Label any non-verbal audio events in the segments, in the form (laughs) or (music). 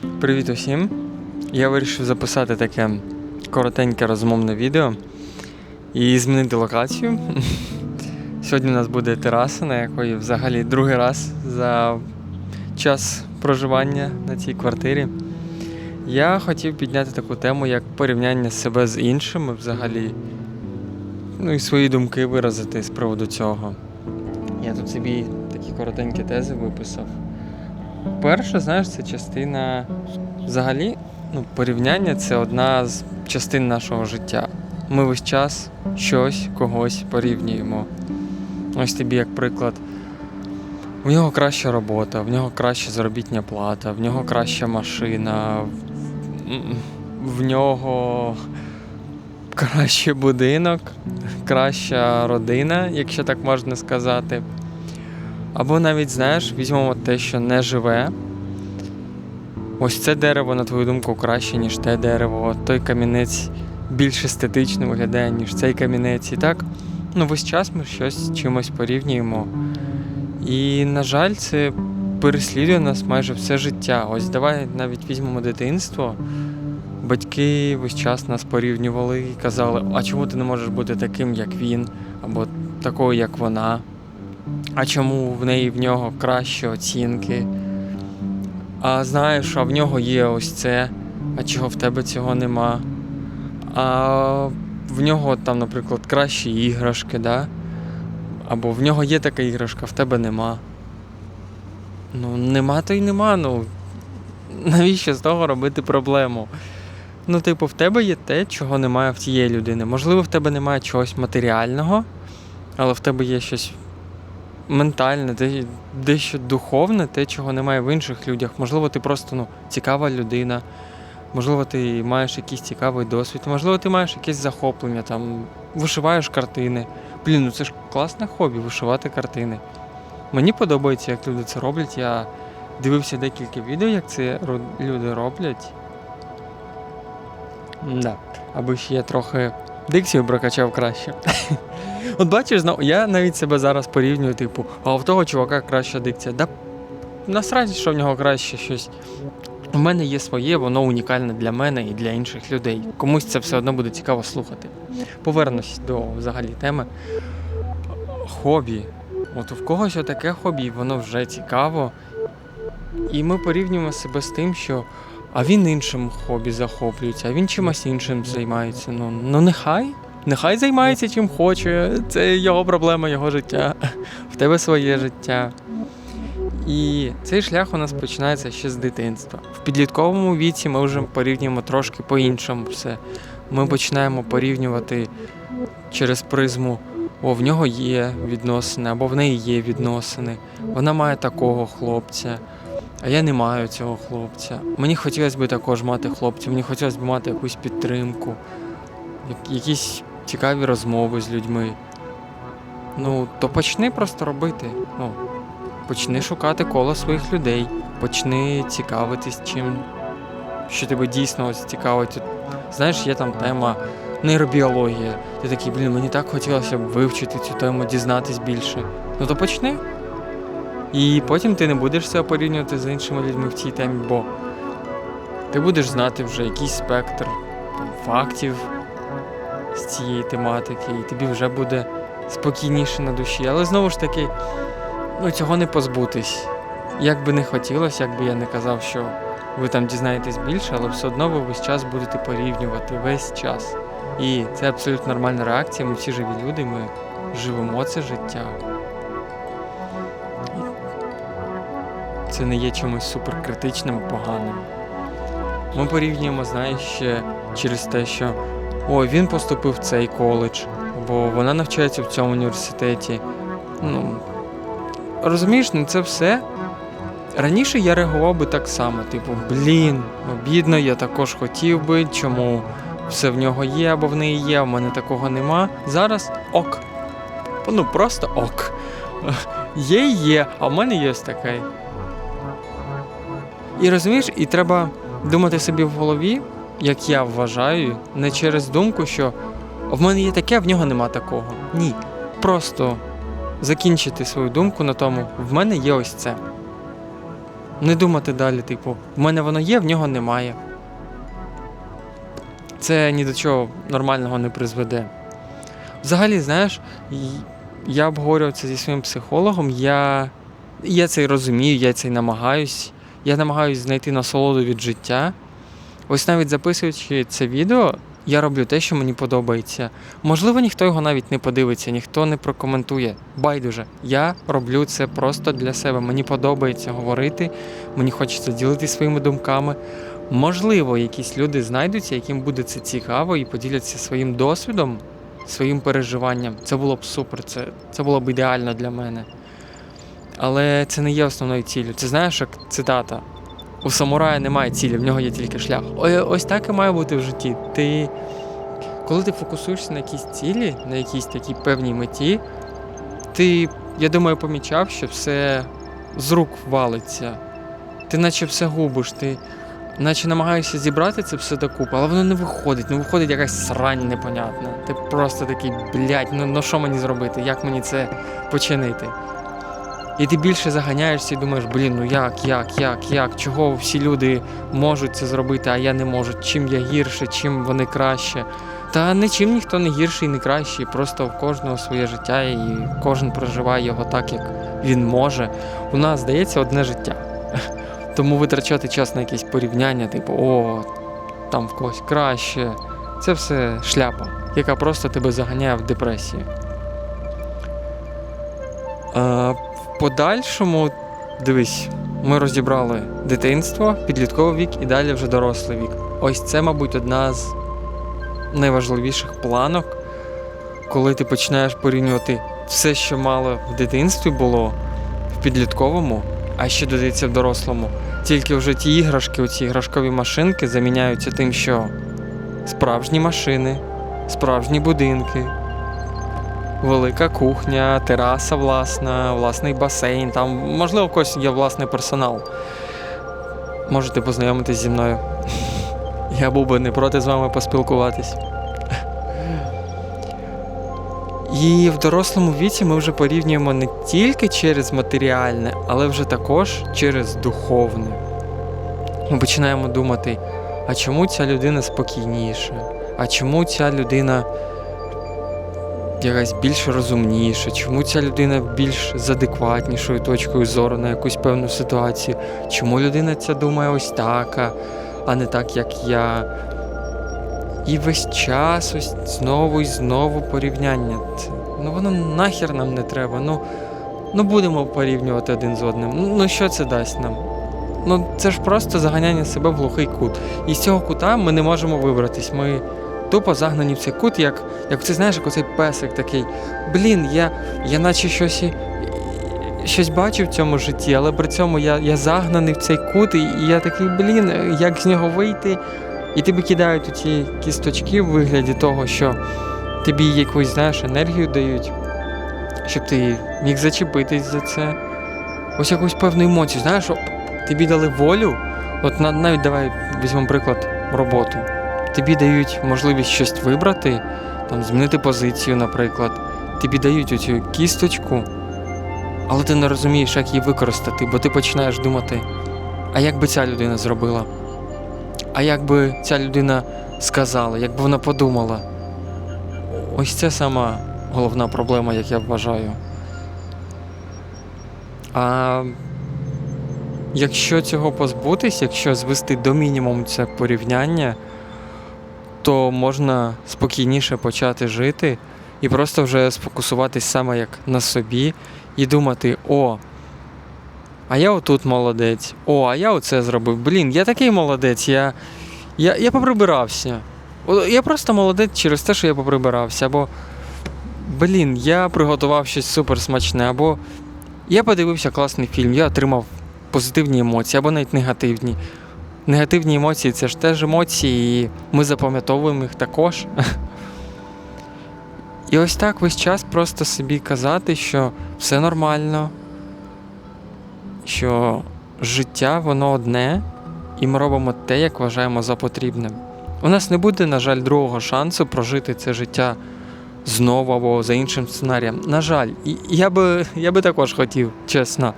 Привіт усім! Я вирішив записати таке коротеньке розмовне відео і змінити локацію. (laughs) Сьогодні у нас буде тераса, на якої взагалі другий раз за час проживання на цій квартирі. Я хотів підняти таку тему, як порівняння себе з іншими взагалі. Ну і свої думки виразити з приводу цього. Я тут собі такі коротенькі тези виписав. Перше, знаєш, це частина взагалі, ну, порівняння це одна з частин нашого життя. Ми весь час щось, когось порівнюємо. Ось тобі, як приклад, в нього краща робота, в нього краща заробітня плата, в нього краща машина, в- нього кращий будинок, краща родина, якщо так можна сказати. Або навіть, знаєш, візьмемо те, що не живе. Ось це дерево, на твою думку, краще, ніж те дерево. Той камінець більш естетично виглядає, ніж цей камінець. І так, ну, весь час ми щось чимось порівнюємо. І, на жаль, це переслідує нас майже все життя. Ось давай навіть візьмемо дитинство. Батьки весь час нас порівнювали і казали, а чому ти не можеш бути таким, як він, або такою, як вона. А чому в неї в нього кращі оцінки? А знаєш, а в нього є ось це, а чого в тебе цього нема? А в нього там, наприклад, кращі іграшки, да? Або в нього є така іграшка, в тебе нема. Ну, нема то й нема. Ну навіщо з того робити проблему? Ну, типу, в тебе є те, чого немає в тієї людини. Можливо, в тебе немає чогось матеріального, але в тебе є щось ментальне, де- дещо духовне, те, чого немає в інших людях. Можливо, ти просто ну, цікава людина, можливо, ти маєш якийсь цікавий досвід, можливо, ти маєш якесь захоплення, там, вишиваєш картини. Блін, ну це ж класне хобі вишивати картини. Мені подобається, як люди це роблять. Я дивився декілька відео, як це люди роблять. Да. Аби ще я трохи дикцію прокачав краще. (laughs) От бачиш, я навіть себе зараз порівнюю, типу, а в того чувака краща дикція. Да насправді, що в нього краще щось. У мене є своє, воно унікальне для мене і для інших людей. Комусь це все одно буде цікаво слухати. Повернусь до взагалі теми. Хобі. От у когось таке хобі, воно вже цікаво. І ми порівнюємо себе з тим, що а він іншим хобі захоплюється, а він чимось іншим займається. Ну, ну нехай. Нехай займається чим хоче. Це його проблема, його життя. В тебе своє життя. І цей шлях у нас починається ще з дитинства. В підлітковому віці ми вже порівнюємо трошки по-іншому все. Ми починаємо порівнювати через призму, о, в нього є відносини, або в неї є відносини. Вона має такого хлопця, а я не маю цього хлопця. Мені хотілося б також мати хлопця, мені хотілося б мати якусь підтримку, якісь цікаві розмови з людьми. Ну, то почни просто робити. Ну, почни шукати коло своїх людей, почни цікавитись чим, що тебе дійсно ось цікавить. Знаєш, є там тема нейробіологія. Ти такий, блін, мені так хотілося б вивчити цю тему, дізнатись більше. Ну то почни. І потім ти не будеш себе порівнювати з іншими людьми в цій темі, бо ти будеш знати вже якийсь спектр там, фактів з цієї тематики, і тобі вже буде спокійніше на душі. Але знову ж таки, ну цього не позбутись. Як би не хотілося, як би я не казав, що ви там дізнаєтесь більше, але все одно ви весь час будете порівнювати весь час. І це абсолютно нормальна реакція. Ми всі живі люди, ми живемо це життя. Це не є чимось суперкритичним, поганим. Ми порівнюємо, знаєш, через те, що о, він поступив в цей коледж, або вона навчається в цьому університеті. Ну, розумієш, ну це все. Раніше я реагував би так само, типу, блін, обідно, я також хотів би, чому все в нього є або в неї є, в мене такого нема. Зараз ок. Ну просто ок. Є є, а в мене є таке. І розумієш, і треба думати собі в голові, як я вважаю, не через думку, що в мене є таке, а в нього нема такого. Ні. Просто закінчити свою думку на тому, в мене є ось це. Не думати далі, типу, в мене воно є, в нього немає. Це ні до чого нормального не призведе. Взагалі, знаєш, я обговорював це зі своїм психологом. Я, я це розумію, я це намагаюсь. Я намагаюсь знайти насолоду від життя. Ось навіть записуючи це відео, я роблю те, що мені подобається. Можливо, ніхто його навіть не подивиться, ніхто не прокоментує. Байдуже. Я роблю це просто для себе. Мені подобається говорити, мені хочеться ділитися своїми думками. Можливо, якісь люди знайдуться, яким буде це цікаво і поділяться своїм досвідом, своїм переживанням. Це було б супер, це, це було б ідеально для мене. Але це не є основною ціллю. Це знаєш, як цитата. У самурая немає цілі, в нього є тільки шлях. Ось так і має бути в житті. Ти, коли ти фокусуєшся на якійсь цілі, на якійсь такій певній меті, ти, я думаю, помічав, що все з рук валиться. Ти наче все губиш, ти наче намагаєшся зібрати це все докупи, але воно не виходить. Ну виходить якась срань непонятна. Ти просто такий, блядь, ну, ну що мені зробити? Як мені це починити? І ти більше заганяєшся і думаєш, блін, ну як, як, як, як, чого всі люди можуть це зробити, а я не можу. Чим я гірше, чим вони краще. Та нічим ніхто не гірший, не кращий. Просто в кожного своє життя, і кожен проживає його так, як він може. У нас здається одне життя. (laughs) Тому витрачати час на якісь порівняння, типу, о, там в когось краще. Це все шляпа, яка просто тебе заганяє в депресію. Подальшому, дивись, ми розібрали дитинство, підлітковий вік і далі вже дорослий вік. Ось це, мабуть, одна з найважливіших планок, коли ти починаєш порівнювати все, що мало в дитинстві було в підлітковому, а ще додається в дорослому. Тільки вже ті іграшки, оці іграшкові машинки заміняються тим, що справжні машини, справжні будинки, велика кухня, тераса власна, власний басейн. Там, можливо, у когось є власний персонал. Можете познайомитись зі мною. Я був би не проти з вами поспілкуватись. І в дорослому віці ми вже порівнюємо не тільки через матеріальне, але вже також через духовне. Ми починаємо думати, а чому ця людина спокійніша? А чому ця людина якась більш розумніша? Чому ця людина більш з адекватнішою точкою зору на якусь певну ситуацію? Чому людина ця думає ось така, а не так, як я? І весь час ось знову і знову порівняння. Ну воно нахер нам не треба. Ну, ну будемо порівнювати один з одним. Ну, ну що це дасть нам? Ну це ж просто заганяння себе в глухий кут. І з цього кута ми не можемо вибратись. Ми тупо загнані в цей кут, як, як ти знаєш, як оцей песик такий. Блін, я, я наче щось. Щось бачив в цьому житті, але при цьому я, я загнаний в цей кут, і я такий, блін, як з нього вийти? І тобі кидають у ці кісточки в вигляді того, що тобі якусь знаєш, енергію дають, щоб ти міг зачепитись за це. Ось якусь певну емоцію, знаєш, тобі дали волю. От на- навіть давай візьмемо приклад роботу. Тобі дають можливість щось вибрати, там, змінити позицію, наприклад. Тобі дають оцю кісточку, але ти не розумієш, як її використати, бо ти починаєш думати, а як би ця людина зробила? А як би ця людина сказала, як би вона подумала? Ось це сама головна проблема, як я вважаю. А якщо цього позбутись, якщо звести до мінімуму це порівняння, то можна спокійніше почати жити і просто вже сфокусуватись саме як на собі і думати: о, а я отут молодець, о, а я оце зробив. Блін, я такий молодець, я, я, я поприбирався. Я просто молодець через те, що я поприбирався. Або, блін, я приготував щось супер смачне, або я подивився класний фільм, я отримав позитивні емоції, або навіть негативні. Негативні емоції це ж теж емоції, і ми запам'ятовуємо їх також. І ось так весь час просто собі казати, що все нормально, що життя воно одне, і ми робимо те, як вважаємо за потрібним. У нас не буде, на жаль, другого шансу прожити це життя знову або за іншим сценарієм. На жаль, я би, я би також хотів, чесно.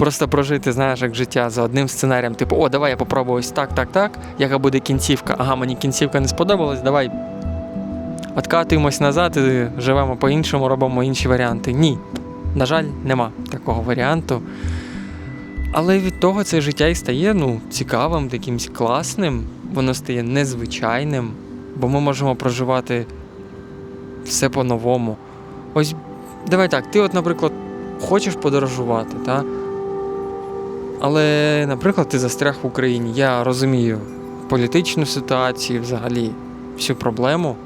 Просто прожити, знаєш, як життя за одним сценарієм. Типу, о, давай я попробую ось так, так, так. Яка буде кінцівка? Ага, мені кінцівка не сподобалась, давай откатуємось назад і живемо по-іншому, робимо інші варіанти. Ні. На жаль, нема такого варіанту. Але від того це життя і стає ну, цікавим, якимсь класним, воно стає незвичайним, бо ми можемо проживати все по-новому. Ось давай так, ти, от, наприклад, хочеш подорожувати, та? Але, наприклад, ти застряг в Україні. Я розумію політичну ситуацію, взагалі, всю проблему.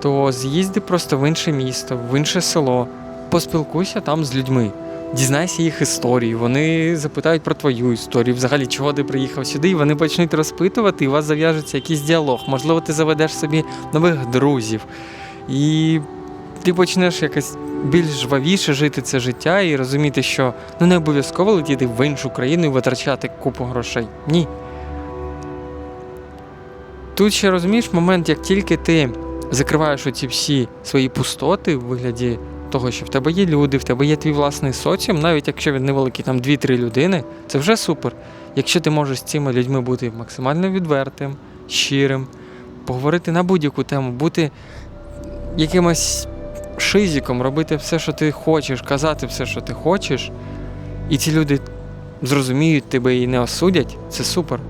То з'їзди просто в інше місто, в інше село, поспілкуйся там з людьми. Дізнайся їх історію, вони запитають про твою історію, взагалі, чого ти приїхав сюди, і вони почнуть розпитувати, і у вас зав'яжеться якийсь діалог. Можливо, ти заведеш собі нових друзів. І ти почнеш якось більш жвавіше жити це життя і розуміти, що ну не обов'язково летіти в іншу країну і витрачати купу грошей. Ні. Тут ще розумієш момент, як тільки ти закриваєш оці всі свої пустоти в вигляді того, що в тебе є люди, в тебе є твій власний соціум, навіть якщо він невеликий, там 2-3 людини, це вже супер. Якщо ти можеш з цими людьми бути максимально відвертим, щирим, поговорити на будь-яку тему, бути якимось шизиком, робити все, що ти хочеш, казати все, що ти хочеш, і ці люди зрозуміють тебе і не осудять, це супер.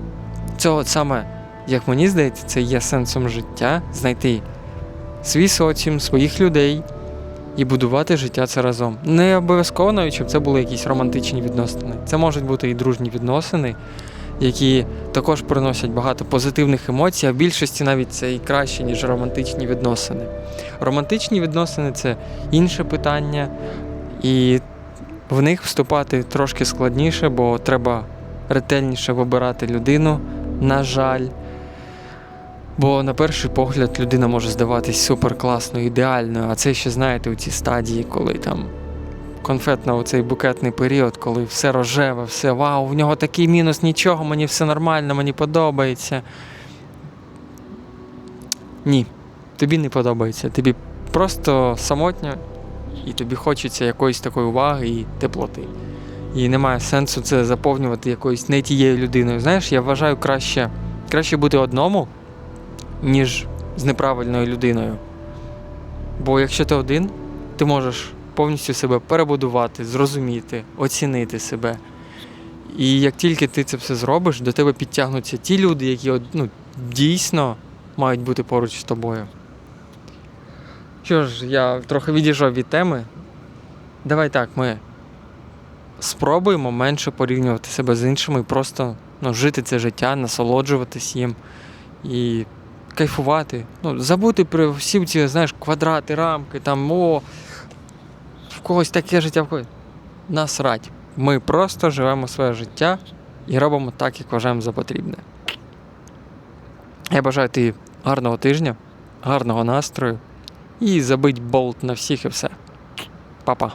Це от саме, як мені здається, це є сенсом життя знайти свій соціум, своїх людей і будувати життя це разом. Не обов'язково навіть, щоб це були якісь романтичні відносини. Це можуть бути і дружні відносини, які також приносять багато позитивних емоцій, а в більшості навіть це і краще, ніж романтичні відносини. Романтичні відносини це інше питання, і в них вступати трошки складніше, бо треба ретельніше вибирати людину, на жаль. Бо на перший погляд людина може здаватись супер класною, ідеальною, а це ще знаєте у ці стадії, коли там конфетно оцей букетний період, коли все рожеве, все вау, в нього такий мінус, нічого, мені все нормально, мені подобається. Ні, тобі не подобається. Тобі просто самотньо, і тобі хочеться якоїсь такої уваги і теплоти. І немає сенсу це заповнювати якоюсь не тією людиною. Знаєш, я вважаю краще, краще бути одному, ніж з неправильною людиною. Бо якщо ти один, ти можеш повністю себе перебудувати, зрозуміти, оцінити себе. І як тільки ти це все зробиш, до тебе підтягнуться ті люди, які ну, дійсно мають бути поруч з тобою. Що ж, я трохи відійшов від теми. Давай так, ми спробуємо менше порівнювати себе з іншими і просто ну, жити це життя, насолоджуватись їм і кайфувати. Ну, забути про всі ці, знаєш, квадрати, рамки, там, о, когось таке життя, входить. Насрать. Ми просто живемо своє життя і робимо так, як вважаємо за потрібне. Я бажаю тобі гарного тижня, гарного настрою і забить болт на всіх і все. Па-па.